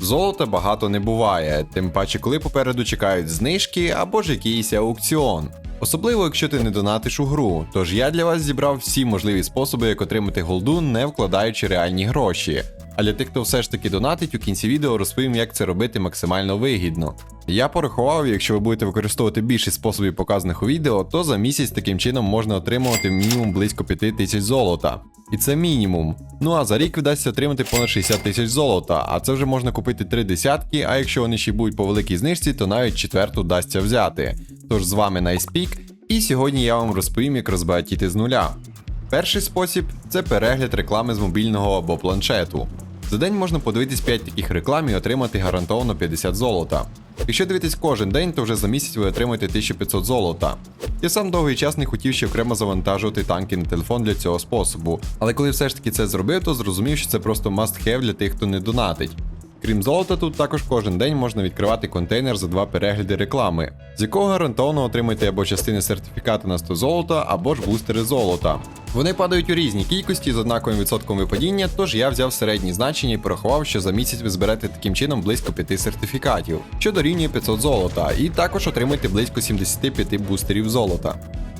Золота багато не буває, тим паче, коли попереду чекають знижки або ж якийсь аукціон. Особливо, якщо ти не донатиш у гру. Тож я для вас зібрав всі можливі способи, як отримати голду, не вкладаючи реальні гроші. А для тих, хто все ж таки донатить, у кінці відео розповім, як це робити максимально вигідно. Я порахував, якщо ви будете використовувати більше способів показаних у відео, то за місяць таким чином можна отримувати мінімум близько 5 тисяч золота. І це мінімум. Ну а за рік вдасться отримати понад 60 тисяч золота, а це вже можна купити три десятки, а якщо вони ще будуть по великій знижці, то навіть четверту вдасться взяти. Тож з вами Найспік, і сьогодні я вам розповім, як розбагатіти з нуля. Перший спосіб це перегляд реклами з мобільного або планшету. За день можна подивитись 5 таких реклам і отримати гарантовано 50 золота. Якщо дивитись кожен день, то вже за місяць ви отримаєте 1500 золота. Я сам довгий час не хотів ще окремо завантажувати танки на телефон для цього способу, але коли все ж таки це зробив, то зрозумів, що це просто must-have для тих, хто не донатить. Крім золота, тут також кожен день можна відкривати контейнер за два перегляди реклами, з якого гарантовано отримаєте або частини сертифіката на 100 золота, або ж бустери золота. Вони падають у різній кількості з однаковим відсотком випадіння, тож я взяв середні значення і порахував, що за місяць ви зберете таким чином близько 5 сертифікатів, що дорівнює 500 золота, і також отримаєте близько 75 бустерів золота.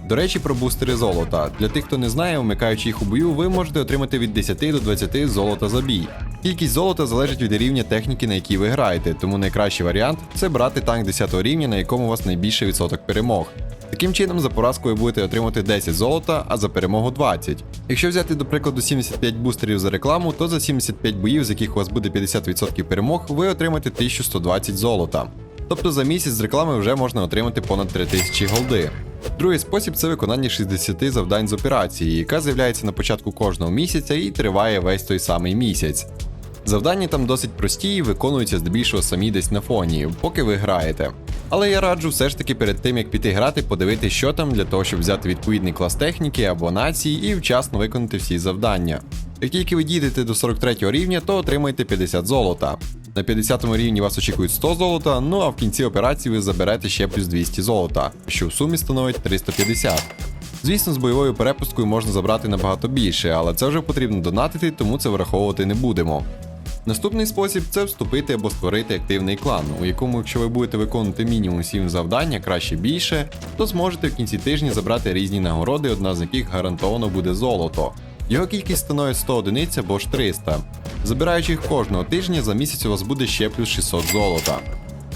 До речі, про бустери золота. Для тих, хто не знає, вмикаючи їх у бою, ви можете отримати від 10 до 20 золота за бій. Кількість золота залежить від рівня техніки, на якій ви граєте, тому найкращий варіант це брати танк 10 рівня, на якому у вас найбільший відсоток перемог. Таким чином, за поразку ви будете отримати 10 золота, а за перемогу 20. Якщо взяти, до прикладу, 75 бустерів за рекламу, то за 75 боїв, з яких у вас буде 50% перемог, ви отримаєте 1120 золота. Тобто за місяць з реклами вже можна отримати понад 3000 голди. Другий спосіб це виконання 60 завдань з операції, яка з'являється на початку кожного місяця і триває весь той самий місяць. Завдання там досить прості і виконуються здебільшого самі десь на фоні, поки ви граєте. Але я раджу все ж таки перед тим як піти грати, подивитися, що там для того, щоб взяти відповідний клас техніки або нації і вчасно виконати всі завдання. Як тільки ви дійдете до 43 рівня, то отримаєте 50 золота. На 50 рівні вас очікують 100 золота, ну а в кінці операції ви заберете ще плюс 200 золота, що в сумі становить 350. Звісно, з бойовою перепусткою можна забрати набагато більше, але це вже потрібно донатити, тому це враховувати не будемо. Наступний спосіб це вступити або створити активний клан, у якому, якщо ви будете виконувати мінімум 7 завдань, а краще більше, то зможете в кінці тижня забрати різні нагороди, одна з яких гарантовано буде золото. Його кількість становить 100 одиниць або ж 300. Забираючи їх кожного тижня, за місяць у вас буде ще плюс 600 золота.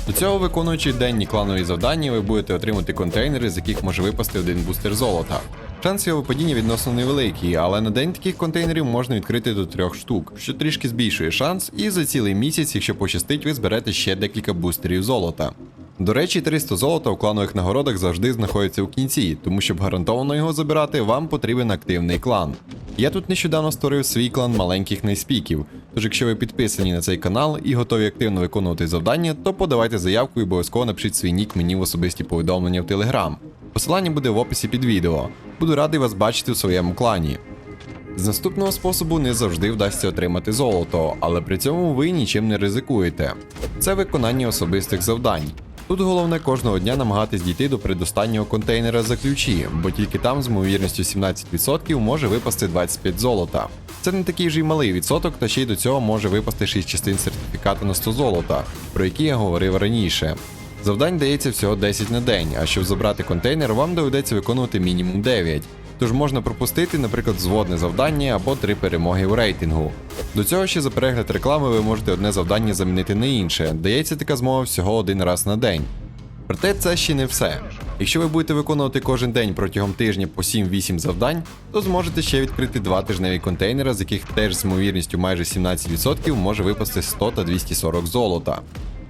До цього, виконуючи денні кланові завдання, ви будете отримати контейнери, з яких може випасти один бустер золота. Шанс його випадіння відносно невеликий, але на день таких контейнерів можна відкрити до трьох штук, що трішки збільшує шанс, і за цілий місяць, якщо пощастить, ви зберете ще декілька бустерів золота. До речі, 300 золота у кланових нагородах завжди знаходиться у кінці, тому щоб гарантовано його забирати, вам потрібен активний клан. Я тут нещодавно створив свій клан маленьких найспіків. Тож, якщо ви підписані на цей канал і готові активно виконувати завдання, то подавайте заявку і обов'язково напишіть свій нік мені в особисті повідомлення в Телеграм. Посилання буде в описі під відео. Буду радий вас бачити у своєму клані. З наступного способу не завжди вдасться отримати золото, але при цьому ви нічим не ризикуєте. Це виконання особистих завдань. Тут головне кожного дня намагатись дійти до предостаннього контейнера за ключі, бо тільки там з ймовірністю 17% може випасти 25 золота. Це не такий вже й малий відсоток, та ще й до цього може випасти 6 частин сертифікату на 100 золота, про які я говорив раніше. Завдань дається всього 10 на день, а щоб забрати контейнер, вам доведеться виконувати мінімум 9. Тож можна пропустити, наприклад, взводне завдання або три перемоги у рейтингу. До цього ще за перегляд реклами ви можете одне завдання замінити на інше. Дається така змога всього один раз на день. Проте це ще не все. Якщо ви будете виконувати кожен день протягом тижня по 7-8 завдань, то зможете ще відкрити два тижневі контейнери, з яких теж з ймовірністю майже 17% може випасти 100 та 240 золота.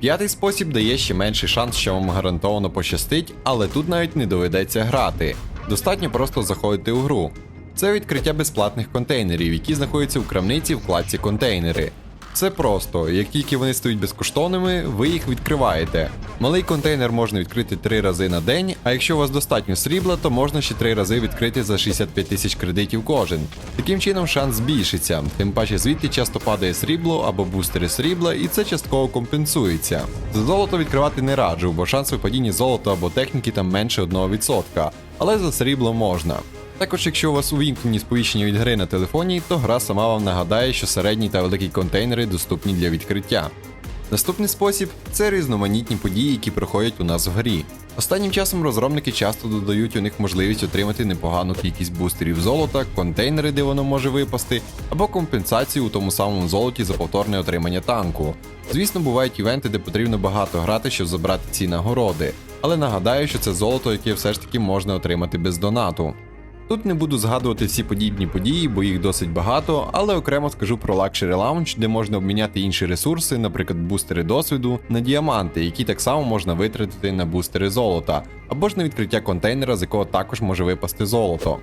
П'ятий спосіб дає ще менший шанс, що вам гарантовано пощастить, але тут навіть не доведеться грати. Достатньо просто заходити у гру. Це відкриття безплатних контейнерів, які знаходяться у крамниці в вкладці контейнери. Це просто, як тільки вони стають безкоштовними, ви їх відкриваєте. Малий контейнер можна відкрити 3 рази на день, а якщо у вас достатньо срібла, то можна ще 3 рази відкрити за 65 тисяч кредитів кожен. Таким чином шанс збільшиться, тим паче звідти часто падає срібло або бустери срібла, і це частково компенсується. За золото відкривати не раджу, бо шанс випадіння золота або техніки там менше 1%, але за срібло можна. Також, якщо у вас увімкнені сповіщення від гри на телефоні, то гра сама вам нагадає, що середні та великі контейнери доступні для відкриття. Наступний спосіб це різноманітні події, які проходять у нас в грі. Останнім часом розробники часто додають у них можливість отримати непогану кількість бустерів золота, контейнери, де воно може випасти, або компенсацію у тому самому золоті за повторне отримання танку. Звісно, бувають івенти, де потрібно багато грати, щоб забрати ці нагороди, але нагадаю, що це золото, яке все ж таки можна отримати без донату. Тут не буду згадувати всі подібні події, бо їх досить багато, але окремо скажу про Luxury Lounge, де можна обміняти інші ресурси, наприклад, бустери досвіду, на діаманти, які так само можна витратити на бустери золота, або ж на відкриття контейнера, з якого також може випасти золото.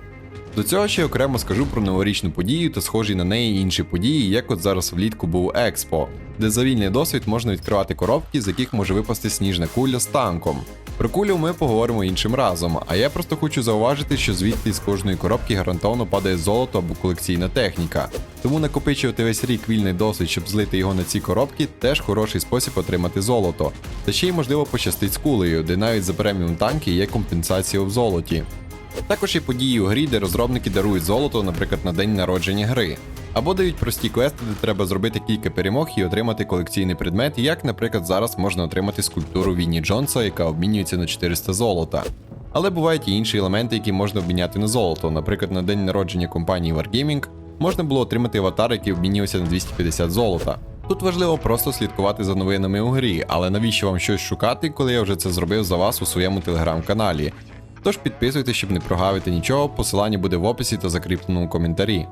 До цього ще окремо скажу про новорічну подію та схожі на неї інші події, як от зараз влітку був Експо, де за вільний досвід можна відкривати коробки, з яких може випасти сніжна куля з танком. Про кулю ми поговоримо іншим разом, а я просто хочу зауважити, що звідти з кожної коробки гарантовано падає золото або колекційна техніка. Тому накопичувати весь рік вільний досвід, щоб злити його на ці коробки, теж хороший спосіб отримати золото. Та ще й можливо пощастить з кулею, де навіть за преміум танки є компенсація в золоті. Також є події у грі, де розробники дарують золото, наприклад, на день народження гри. Або дають прості квести, де треба зробити кілька перемог і отримати колекційний предмет, як, наприклад, зараз можна отримати скульптуру Вінні Джонса, яка обмінюється на 400 золота. Але бувають і інші елементи, які можна обміняти на золото. Наприклад, на день народження компанії Wargaming можна було отримати аватар, який обмінювався на 250 золота. Тут важливо просто слідкувати за новинами у грі, але навіщо вам щось шукати, коли я вже це зробив за вас у своєму телеграм-каналі. Тож підписуйтесь, щоб не прогавити нічого, посилання буде в описі та закріпленому коментарі.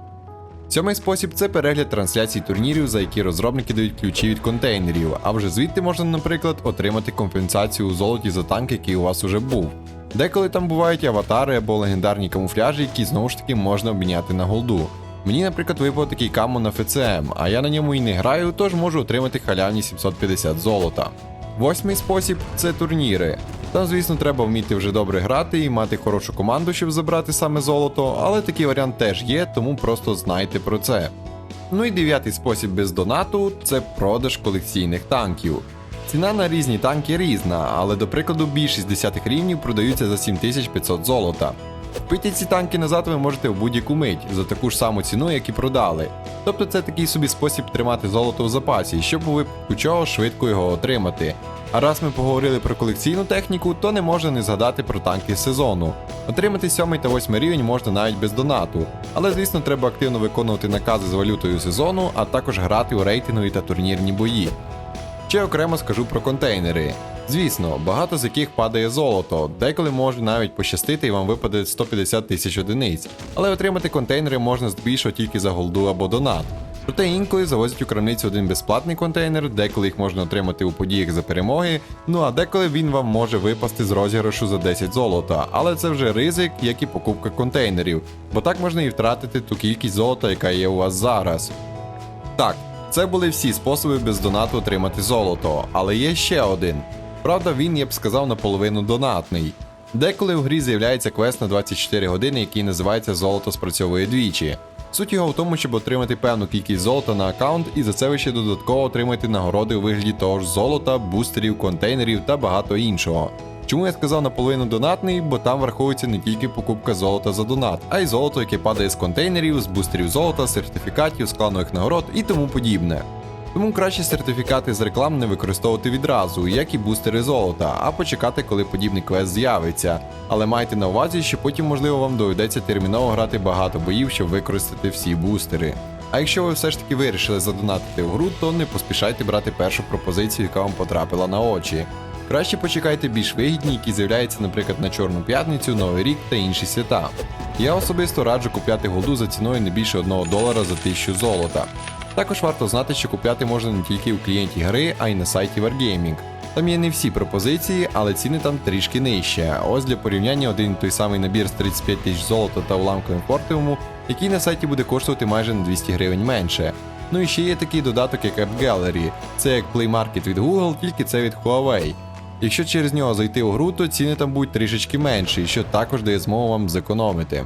Сьомий спосіб це перегляд трансляцій турнірів, за які розробники дають ключі від контейнерів, а вже звідти можна, наприклад, отримати компенсацію у золоті за танк, який у вас уже був. Деколи там бувають аватари або легендарні камуфляжі, які знову ж таки можна обміняти на голду. Мені, наприклад, випав такий камо на ФЦМ, а я на ньому і не граю, тож можу отримати халявні 750 золота. Восьмий спосіб це турніри. Там, звісно, треба вміти вже добре грати і мати хорошу команду, щоб забрати саме золото, але такий варіант теж є, тому просто знайте про це. Ну і дев'ятий спосіб без донату це продаж колекційних танків. Ціна на різні танки різна, але до прикладу більшість 10 рівнів продаються за 7500 золота. Купити ці танки назад ви можете в будь-яку мить за таку ж саму ціну, як і продали. Тобто це такий собі спосіб тримати золото в запасі, щоб випадку чого швидко його отримати. А раз ми поговорили про колекційну техніку, то не можна не згадати про танки сезону. Отримати 7 та 8 рівень можна навіть без донату, але звісно треба активно виконувати накази з валютою сезону, а також грати у рейтингові та турнірні бої. Ще окремо скажу про контейнери. Звісно, багато з яких падає золото, деколи може навіть пощастити і вам випаде 150 тисяч одиниць, але отримати контейнери можна здебільшого тільки за голду або донат. Проте інколи завозять у крамницю один безплатний контейнер, деколи їх можна отримати у подіях за перемоги, ну а деколи він вам може випасти з розіграшу за 10 золота, але це вже ризик, як і покупка контейнерів, бо так можна і втратити ту кількість золота, яка є у вас зараз. Так, це були всі способи без донату отримати золото, але є ще один. Правда, він, я б сказав, наполовину донатний. Деколи в грі з'являється квест на 24 години, який називається Золото спрацьовує двічі. Суть його в тому, щоб отримати певну кількість золота на аккаунт, і за це ви ще додатково отримаєте нагороди у вигляді того ж золота, бустерів, контейнерів та багато іншого. Чому я сказав наполовину донатний, бо там враховується не тільки покупка золота за донат, а й золото, яке падає з контейнерів, з бустерів золота, сертифікатів, складних нагород і тому подібне. Тому краще сертифікати з реклам не використовувати відразу, як і бустери золота, а почекати, коли подібний квест з'явиться. Але майте на увазі, що потім, можливо, вам доведеться терміново грати багато боїв, щоб використати всі бустери. А якщо ви все ж таки вирішили задонатити в гру, то не поспішайте брати першу пропозицію, яка вам потрапила на очі. Краще почекайте більш вигідні, які з'являються, наприклад, на Чорну п'ятницю, Новий рік та інші свята. Я особисто раджу купляти голду за ціною не більше 1 долара за 1000 золота. Також варто знати, що купляти можна не тільки у клієнті гри, а й на сайті Wargaming. Там є не всі пропозиції, але ціни там трішки нижче. Ось для порівняння один той самий набір з 35 тисяч золота та уламковим фортивому, який на сайті буде коштувати майже на 200 гривень менше. Ну і ще є такий додаток, як App Gallery. Це як Play Market від Google, тільки це від Huawei. Якщо через нього зайти у гру, то ціни там будуть трішечки менші, що також дає змогу вам зекономити.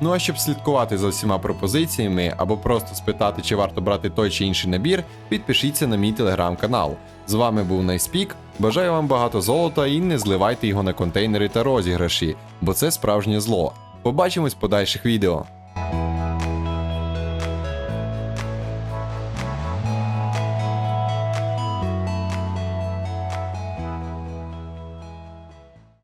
Ну а щоб слідкувати за всіма пропозиціями або просто спитати, чи варто брати той чи інший набір, підпишіться на мій телеграм-канал. З вами був Найспік. Бажаю вам багато золота і не зливайте його на контейнери та розіграші, бо це справжнє зло. Побачимось в подальших відео.